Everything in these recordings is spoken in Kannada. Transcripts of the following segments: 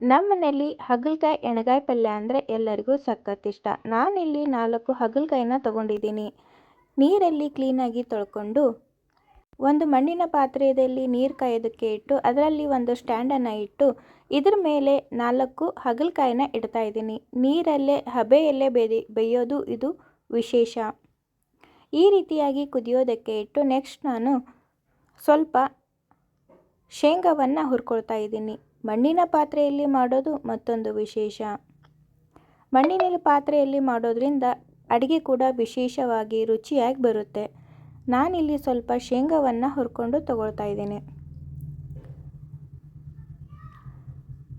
ನಮ್ಮ ಹಾಗಲಕಾಯಿ, ಎಣ್ಗಾಯಿ ಪಲ್ಯ ಅಂದರೆ ಎಲ್ಲರಿಗೂ ಸಖತ್ ಇಷ್ಟ. ನಾನಿಲ್ಲಿ ನಾಲ್ಕು ಹಾಗಲಕಾಯಿನ ತಗೊಂಡಿದ್ದೀನಿ. ನೀರಲ್ಲಿ ಕ್ಲೀನಾಗಿ ತೊಳ್ಕೊಂಡು ಒಂದು ಮಣ್ಣಿನ ಪಾತ್ರೆಯಲ್ಲಿ ನೀರು ಕಾಯೋದಕ್ಕೆ ಇಟ್ಟು, ಅದರಲ್ಲಿ ಒಂದು ಸ್ಟ್ಯಾಂಡನ್ನು ಇಟ್ಟು ಇದ್ರ ಮೇಲೆ ನಾಲ್ಕು ಹಗಲಕಾಯಿನ ಇಡ್ತಾ ಇದ್ದೀನಿ. ನೀರಲ್ಲೇ, ಹಬೆಯಲ್ಲೇ ಬೇದಿ, ಬೇಯೋದು ಇದು ವಿಶೇಷ. ಈ ರೀತಿಯಾಗಿ ಕುದಿಯೋದಕ್ಕೆ ಇಟ್ಟು ನೆಕ್ಸ್ಟ್ ನಾನು ಸ್ವಲ್ಪ ಶೇಂಗಾವನ್ನು ಹುರ್ಕೊಳ್ತಾ ಇದ್ದೀನಿ. ಮಣ್ಣಿನ ಪಾತ್ರೆಯಲ್ಲಿ ಮಾಡೋದು ಮತ್ತೊಂದು ವಿಶೇಷ. ಮಣ್ಣಿನ ಪಾತ್ರೆಯಲ್ಲಿ ಮಾಡೋದ್ರಿಂದ ಅಡುಗೆ ಕೂಡ ವಿಶೇಷವಾಗಿ ರುಚಿಯಾಗಿ ಬರುತ್ತೆ. ನಾನಿಲ್ಲಿ ಸ್ವಲ್ಪ ಶೇಂಗಾವನ್ನು ಹುರ್ಕೊಂಡು ತಗೊಳ್ತಾ ಇದ್ದೀನಿ.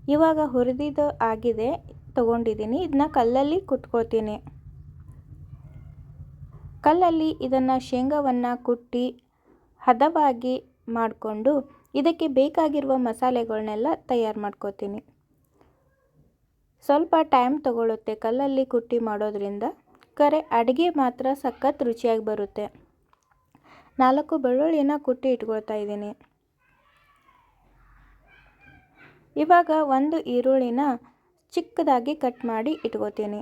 ಇವಾಗ ಹುರಿದಿದ್ದು ಆಗಿದೆ, ತಗೊಂಡಿದ್ದೀನಿ. ಇದನ್ನ ಕಲ್ಲಲ್ಲಿ ಕುಟ್ಕೊಳ್ತೀನಿ. ಕಲ್ಲಲ್ಲಿ ಇದನ್ನು ಶೇಂಗಾವನ್ನು ಕುಟ್ಟಿ ಹದವಾಗಿ ಮಾಡಿಕೊಂಡು ಇದಕ್ಕೆ ಬೇಕಾಗಿರುವ ಮಸಾಲೆಗಳನ್ನೆಲ್ಲ ತಯಾರು ಮಾಡ್ಕೋತೀನಿ. ಸ್ವಲ್ಪ ಟೈಮ್ ತಗೊಳ್ಳುತ್ತೆ ಕಲ್ಲಲ್ಲಿ ಕುಟ್ಟಿ ಮಾಡೋದ್ರಿಂದ. ಕರೆ ಅಡುಗೆ ಮಾತ್ರ ಸಖತ್ ರುಚಿಯಾಗಿ ಬರುತ್ತೆ. ನಾಲ್ಕು ಬೆಳ್ಳುಳ್ಳಿನ ಕುಟ್ಟಿ ಇಟ್ಕೊಳ್ತಾ ಇದ್ದೀನಿ. ಇವಾಗ ಒಂದು ಈರುಳ್ಳಿನ ಚಿಕ್ಕದಾಗಿ ಕಟ್ ಮಾಡಿ ಇಟ್ಕೋತೀನಿ.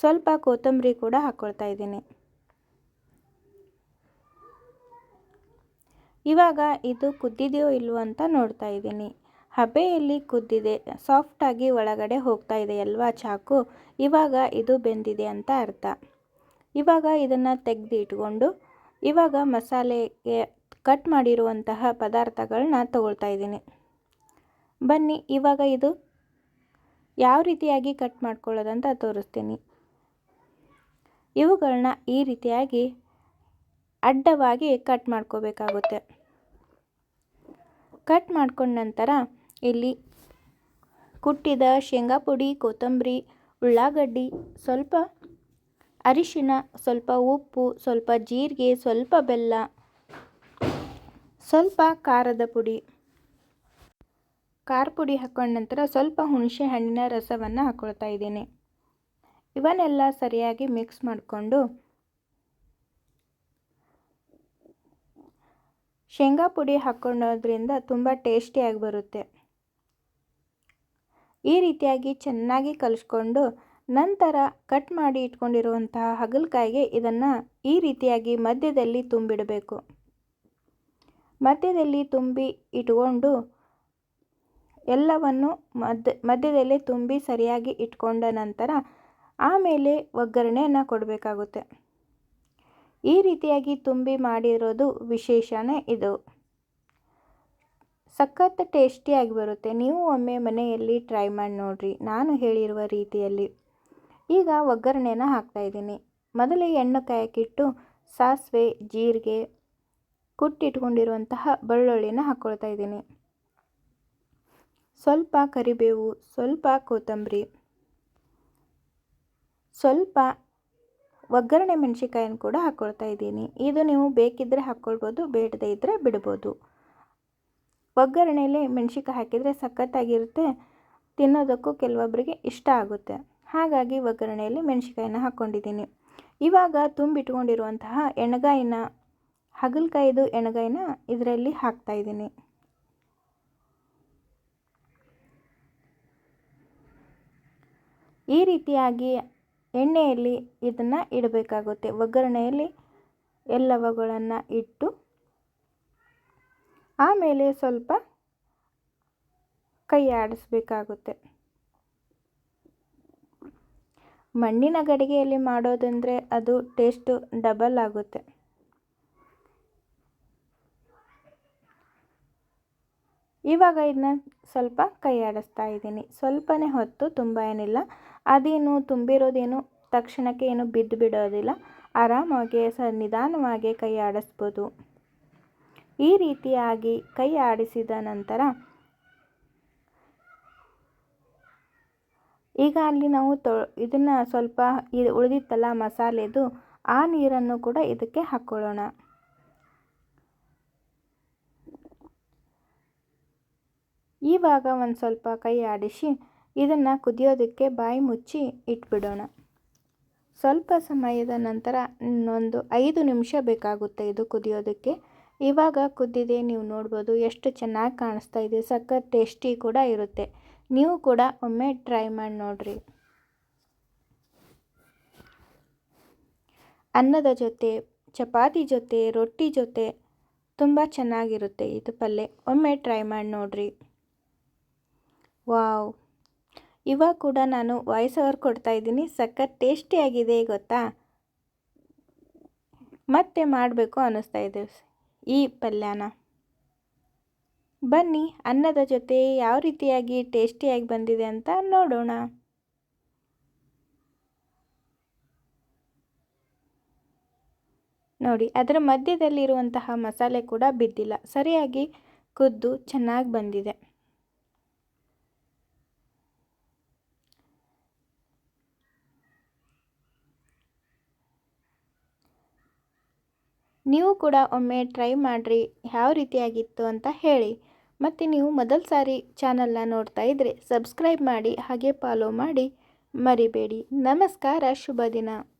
ಸ್ವಲ್ಪ ಕೊತ್ತಂಬರಿ ಕೂಡ ಹಾಕ್ಕೊಳ್ತಾ ಇದ್ದೀನಿ. ಇವಾಗ ಇದು ಕುದ್ದಿದೆಯೋ ಇಲ್ವೋ ಅಂತ ನೋಡ್ತಾ ಇದ್ದೀನಿ. ಹಬೆಯಲ್ಲಿ ಕುದ್ದಿದೆ ಸಾಫ್ಟಾಗಿ ಒಳಗಡೆ ಹೋಗ್ತಾ ಇದೆ ಅಲ್ವಾ ಚಾಕು? ಇವಾಗ ಇದು ಬೆಂದಿದೆ ಅಂತ ಅರ್ಥ. ಇವಾಗ ಇದನ್ನು ತೆಗೆದು ಇಟ್ಕೊಂಡು, ಇವಾಗ ಮಸಾಲೆಗೆ ಕಟ್ ಮಾಡಿರುವಂತಹ ಪದಾರ್ಥಗಳನ್ನ ತಗೊಳ್ತಾ ಇದ್ದೀನಿ. ಬನ್ನಿ, ಇವಾಗ ಇದು ಯಾವ ರೀತಿಯಾಗಿ ಕಟ್ ಮಾಡ್ಕೊಳ್ಳೋದಂತ ತೋರಿಸ್ತೀನಿ. ಇವುಗಳನ್ನ ಈ ರೀತಿಯಾಗಿ ಅಡ್ಡವಾಗಿ ಕಟ್ ಮಾಡ್ಕೋಬೇಕಾಗುತ್ತೆ. ಕಟ್ ಮಾಡ್ಕೊಂಡ ನಂತರ ಇಲ್ಲಿ ಕುಟ್ಟಿದ ಶೇಂಗಾ ಪುಡಿ, ಕೊತ್ತಂಬರಿ, ಉಳ್ಳಾಗಡ್ಡಿ, ಸ್ವಲ್ಪ ಅರಿಶಿನ ಸ್ವಲ್ಪ ಉಪ್ಪು, ಸ್ವಲ್ಪ ಜೀರಿಗೆ, ಸ್ವಲ್ಪ ಬೆಲ್ಲ, ಸ್ವಲ್ಪ ಖಾರದ ಪುಡಿ. ಖಾರ ಪುಡಿ ಹಾಕೊಂಡ ನಂತರ ಸ್ವಲ್ಪ ಹುಣಸೆ ಹಣ್ಣಿನ ರಸವನ್ನು ಹಾಕ್ಕೊಳ್ತಾ ಇದ್ದೀನಿ. ಇವನ್ನೆಲ್ಲ ಸರಿಯಾಗಿ ಮಿಕ್ಸ್ ಮಾಡಿಕೊಂಡು ಶೇಂಗಾ ಪುಡಿ ಹಾಕ್ಕೊಳ್ಳೋದ್ರಿಂದ ತುಂಬ ಟೇಸ್ಟಿಯಾಗಿ ಬರುತ್ತೆ. ಈ ರೀತಿಯಾಗಿ ಚೆನ್ನಾಗಿ ಕಲಿಸ್ಕೊಂಡು ನಂತರ ಕಟ್ ಮಾಡಿ ಇಟ್ಕೊಂಡಿರುವಂತಹ ಹಗಲಕಾಯಿಗೆ ಇದನ್ನು ಈ ರೀತಿಯಾಗಿ ಮಧ್ಯದಲ್ಲಿ ತುಂಬಿಡಬೇಕು. ಮಧ್ಯದಲ್ಲಿ ತುಂಬಿ ಇಟ್ಕೊಂಡು ಎಲ್ಲವನ್ನು ಮಧ್ಯ ಮಧ್ಯದಲ್ಲಿ ತುಂಬಿ ಸರಿಯಾಗಿ ಇಟ್ಕೊಂಡ ನಂತರ ಆಮೇಲೆ ಒಗ್ಗರಣೆಯನ್ನು ಕೊಡಬೇಕಾಗುತ್ತೆ. ಈ ರೀತಿಯಾಗಿ ತುಂಬಿ ಮಾಡಿರೋದು ವಿಶೇಷನೇ ಇದು. ಸಖತ್ ಟೇಸ್ಟಿಯಾಗಿ ಬರುತ್ತೆ. ನೀವು ಒಮ್ಮೆ ಮನೆಯಲ್ಲಿ ಟ್ರೈ ಮಾಡಿ ನೋಡಿರಿ. ನಾನು ಹೇಳಿರುವ ರೀತಿಯಲ್ಲಿ. ಈಗ ಒಗ್ಗರಣೆನ ಹಾಕ್ತಾಯಿದ್ದೀನಿ ಮೊದಲೇ ಎಣ್ಣೆ ಕಾಯಕ್ಕಿಟ್ಟು ಸಾಸಿವೆ, ಜೀರಿಗೆ, ಕುಟ್ಟಿಟ್ಕೊಂಡಿರುವಂತಹ ಬೆಳ್ಳುಳ್ಳಿನ ಹಾಕ್ಕೊಳ್ತಾ ಇದ್ದೀನಿ. ಸ್ವಲ್ಪ ಕರಿಬೇವು, ಸ್ವಲ್ಪ ಕೊತ್ತಂಬರಿ, ಸ್ವಲ್ಪ ಒಗ್ಗರಣೆ ಮೆಣಸಿಕಾಯನ್ನು ಕೂಡ ಹಾಕ್ಕೊಳ್ತಾ ಇದ್ದೀನಿ. ಇದು ನೀವು ಬೇಕಿದ್ದರೆ ಹಾಕ್ಕೊಳ್ಬೋದು ಬೇಡದೇ ಇದ್ದರೆ ಬಿಡ್ಬೋದು. ಒಗ್ಗರಣೆಯಲ್ಲಿ ಮೆಣಸಿಕಾಯಿ ಹಾಕಿದರೆ ಸಖತ್ತಾಗಿರುತ್ತೆ, ತಿನ್ನೋದಕ್ಕೂ ಕೆಲವೊಬ್ಬರಿಗೆ ಇಷ್ಟ ಆಗುತ್ತೆ. ಹಾಗಾಗಿ ಒಗ್ಗರಣೆಯಲ್ಲಿ ಮೆಣಸಿಕಾಯಿನ ಹಾಕ್ಕೊಂಡಿದ್ದೀನಿ ಇವಾಗ ತುಂಬಿಟ್ಕೊಂಡಿರುವಂತಹ ಎಣ್ಗಾಯಿನ, ಹಗಲ್ಕಾಯಿದು ಎಣ್ಗಾಯಿನ ಇದರಲ್ಲಿ ಹಾಕ್ತಾಯಿದ್ದೀನಿ ಈ ರೀತಿಯಾಗಿ ಎಣ್ಣೆಯಲ್ಲಿ ಇದನ್ನು ಇಡಬೇಕಾಗುತ್ತೆ. ಒಗ್ಗರಣೆಯಲ್ಲಿ ಎಲ್ಲವುಗಳನ್ನು ಇಟ್ಟು ಆಮೇಲೆ ಸ್ವಲ್ಪ ಕೈ ಆಡಿಸ್ಬೇಕಾಗುತ್ತೆ. ಮಣ್ಣಿನ ಗಡಿಗೆಯಲ್ಲಿ ಮಾಡೋದಂದರೆ ಅದು ಟೇಸ್ಟು ಡಬಲ್ ಆಗುತ್ತೆ. ಇವಾಗ ಇದನ್ನ ಸ್ವಲ್ಪ ಕೈ ಆಡಿಸ್ತಾ ಇದ್ದೀನಿ. ಸ್ವಲ್ಪನೇ ಹೊತ್ತು ತುಂಬ ಏನಿಲ್ಲ. ಅದೇನು ತುಂಬಿರೋದೇನು ತಕ್ಷಣಕ್ಕೆ ಏನು ಬಿದ್ದು ಬಿಡೋದಿಲ್ಲ. ಆರಾಮಾಗಿ ಸ ನಿಧಾನವಾಗಿ ಕೈ ಆಡಿಸ್ಬೋದು. ಈ ರೀತಿಯಾಗಿ ಕೈ ಆಡಿಸಿದ ನಂತರ ಈಗ ಅಲ್ಲಿ ನಾವು ತೊ ಇದನ್ನು ಸ್ವಲ್ಪ ಉಳಿದಿತ್ತಲ್ಲ ಮಸಾಲೆದು ಆ ನೀರನ್ನು ಕೂಡ ಇದಕ್ಕೆ ಹಾಕ್ಕೊಳ್ಳೋಣ. ಇವಾಗ ಒಂದು ಸ್ವಲ್ಪ ಕೈ ಆಡಿಸಿ ಇದನ್ನು ಕುದಿಯೋದಕ್ಕೆ ಬಾಯಿ ಮುಚ್ಚಿ ಇಟ್ಬಿಡೋಣ. ಸ್ವಲ್ಪ ಸಮಯದ ನಂತರ ಒಂದು ಐದು ನಿಮಿಷ ಬೇಕಾಗುತ್ತೆ ಇದು ಕುದಿಯೋದಕ್ಕೆ. ಇವಾಗ ಕುದ್ದಿದೆ, ನೀವು ನೋಡ್ಬೋದು ಎಷ್ಟು ಚೆನ್ನಾಗಿ ಕಾಣಿಸ್ತಾ ಇದೆ, ಸಖತ್ ಟೇಸ್ಟಿ ಕೂಡ ಇರುತ್ತೆ. ನೀವು ಕೂಡ ಒಮ್ಮೆ ಟ್ರೈ ಮಾಡಿ ನೋಡಿರಿ. ಅನ್ನದ ಜೊತೆ, ಚಪಾತಿ ಜೊತೆ, ರೊಟ್ಟಿ ಜೊತೆ ತುಂಬ ಚೆನ್ನಾಗಿರುತ್ತೆ ಇದು ಪಲ್ಯ. ಒಮ್ಮೆ ಟ್ರೈ ಮಾಡಿ ನೋಡಿರಿ. ವಾವ್. ಇವಾಗ ಕೂಡ ನಾನು ವಾಯ್ಸ್ ಓವರ್ ಕೊಡ್ತಾ ಇದ್ದೀನಿ. ಸಖತ್ ಟೇಸ್ಟಿಯಾಗಿದೆ ಗೊತ್ತಾ? ಮತ್ತೆ ಮಾಡಬೇಕು ಅನ್ನಿಸ್ತಾ ಇದೆ. ಈ ಪಲ್ಯನ. ಬನ್ನಿ, ಅನ್ನದ ಜೊತೆ ಯಾವ ರೀತಿಯಾಗಿ ಟೇಸ್ಟಿಯಾಗಿ ಬಂದಿದೆ ಅಂತ ನೋಡೋಣ. ನೋಡಿ, ಅದರ ಮಧ್ಯದಲ್ಲಿರುವಂತಹ ಮಸಾಲೆ ಕೂಡ ಬಿದ್ದಿಲ್ಲ. ಸರಿಯಾಗಿ ಕುದ್ದು ಚೆನ್ನಾಗಿ ಬಂದಿದೆ. ನೀವು ಕೂಡ ಒಮ್ಮೆ ಟ್ರೈ ಮಾಡಿರಿ, ಯಾವ ರೀತಿಯಾಗಿತ್ತು ಅಂತ ಹೇಳಿ. ಮತ್ತು ನೀವು ಮೊದಲ ಸಾರಿ ಚಾನಲ್ನ ನೋಡ್ತಾ ಇದ್ದರೆ ಸಬ್ಸ್ಕ್ರೈಬ್ ಮಾಡಿ, ಹಾಗೆ ಫಾಲೋ ಮಾಡಿ. ಮರಿಬೇಡಿ. ನಮಸ್ಕಾರ, ಶುಭ ದಿನ.